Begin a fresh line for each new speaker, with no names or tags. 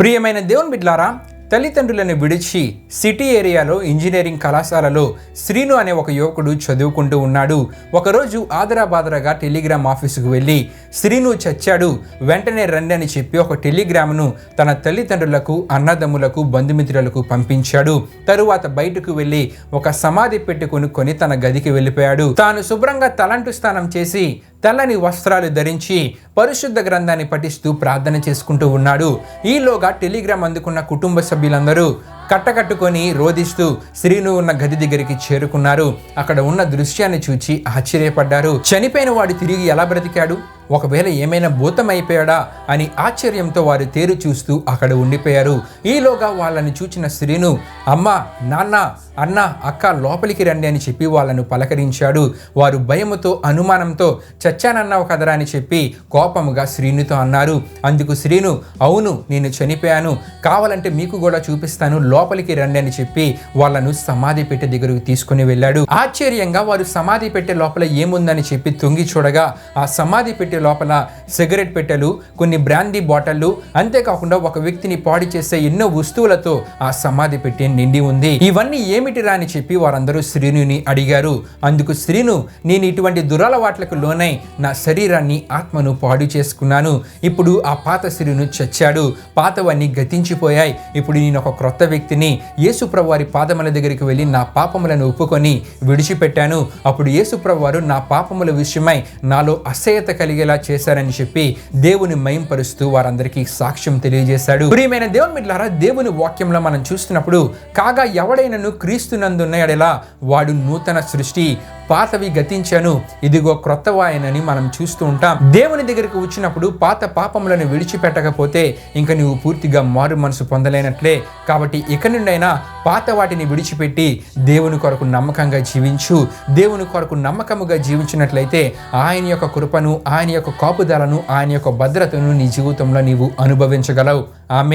ప్రియమైన దేవుని బిడ్లారా తల్లిదండ్రులను విడిచి సిటీ ఏరియాలో ఇంజనీరింగ్ కళాశాలలో శ్రీను అనే ఒక యువకుడు చదువుకుంటూ ఉన్నాడు. ఒకరోజు ఆదరాబాదరగా టెలిగ్రామ్ ఆఫీసుకు వెళ్ళి శ్రీను చచ్చాడు. వెంటనే రండి అని చెప్పి ఒక టెలిగ్రామ్ను తన తల్లిదండ్రులకు అన్నదమ్ములకు బంధుమిత్రులకు పంపించాడు. తరువాత బయటకు వెళ్ళి ఒక సమాధి పెట్టుకుని కొని తన గదికి వెళ్ళిపోయాడు. తాను శుభ్రంగా తలంటు స్నానం చేసి తెల్లని వస్త్రాలు ధరించి పరిశుద్ధ గ్రంథాన్ని పఠిస్తూ ప్రార్థన చేసుకుంటూ ఉన్నాడు. ఈలోగా టెలిగ్రామ్ అందుకున్న కుటుంబ సభ్యులందరూ కట్టకట్టుకొని రోధిస్తూ శ్రీను ఉన్న గది దగ్గరికి చేరుకున్నారు. అక్కడ ఉన్న దృశ్యాన్ని చూచి ఆశ్చర్యపడ్డారు. చనిపోయిన వాడు తిరిగి ఎలా బ్రతికాడు? ఒకవేళ ఏమైనా భూతం అయిపోయాడా అని ఆశ్చర్యంతో వారు తేరు చూస్తూ అక్కడ ఉండిపోయారు. ఈలోగా వాళ్ళని చూచిన శ్రీను అమ్మ నాన్న అన్న అక్క లోపలికి రండి అని చెప్పి వాళ్ళను పలకరించాడు. వారు భయముతో అనుమానంతో చచ్చానన్నావు కదరా అని చెప్పి కోపముగా శ్రీనుతో అన్నారు. అందుకు శ్రీను అవును నేను చనిపోయాను. కావాలంటే మీకు కూడా చూపిస్తాను. లోపలికి రండి అని చెప్పి వాళ్ళను సమాధి పెట్టె దగ్గరకు తీసుకుని వెళ్ళాడు. ఆశ్చర్యంగా వారు సమాధి పెట్టె లోపల ఏముందని చెప్పి తొంగి చూడగా ఆ సమాధి పెట్టె లోపల సిగరెట్ పెట్టెలు కొన్ని బ్రాందీ బాటిళ్ళు అంతేకాకుండా ఒక వ్యక్తిని పాడి చేసే ఎన్నో వస్తువులతో ఆ సమాధి పెట్టి నిండి ఉంది. ఇవన్నీ ఏమిటిరా అని చెప్పి వారందరూ శ్రీనుని అడిగారు. అందుకు శ్రీను నేను ఇటువంటి దురలవాట్లకు లోనై నా శరీరాన్ని ఆత్మను పాడు చేసుకున్నాను. ఇప్పుడు ఆ పాత శ్రీను చచ్చాడు. పాతవన్నీ గతించిపోయాయి. ఇప్పుడు నేను ఒక క్రొత్త వ్యక్తిని యేసుప్రభు వారి పాదముల దగ్గరికి వెళ్ళి నా పాపములను ఒప్పుకొని విడిచిపెట్టాను. అప్పుడు యేసుప్రభు వారు నా పాపముల విషయమై నాలో అసహ్యత కలిగేలా చేశారని చెప్పి దేవుని మయంపరుస్తూ వారందరికీ సాక్ష్యం తెలియజేశాడు. ప్రియమైన దేవుని మిట్లారా దేవుని వాక్యంలో మనం చూస్తున్నప్పుడు కాగా ఎవడైనను క్రీస్తునందున్న ఎడలా వాడు నూతన సృష్టి పాతవి గతించాను. ఇదిగో క్రొత్త వాయనని మనం చూస్తూ ఉంటాం. దేవుని దగ్గరికి వచ్చినప్పుడు పాత పాపములను విడిచిపెట్టకపోతే ఇంకా నువ్వు పూర్తిగా మారు మనసు పొందలేనట్లే. కాబట్టి ఇక నుండైనా పాత వాటిని విడిచిపెట్టి దేవుని కొరకు నమ్మకంగా జీవించు. దేవుని కొరకు నమ్మకముగా జీవించినట్లయితే ఆయన యొక్క కృపను ఆయన యొక్క కాపుదలను ఆయన యొక్క భద్రతను నీ జీవితంలో నీవు అనుభవించగలవు. ఆమె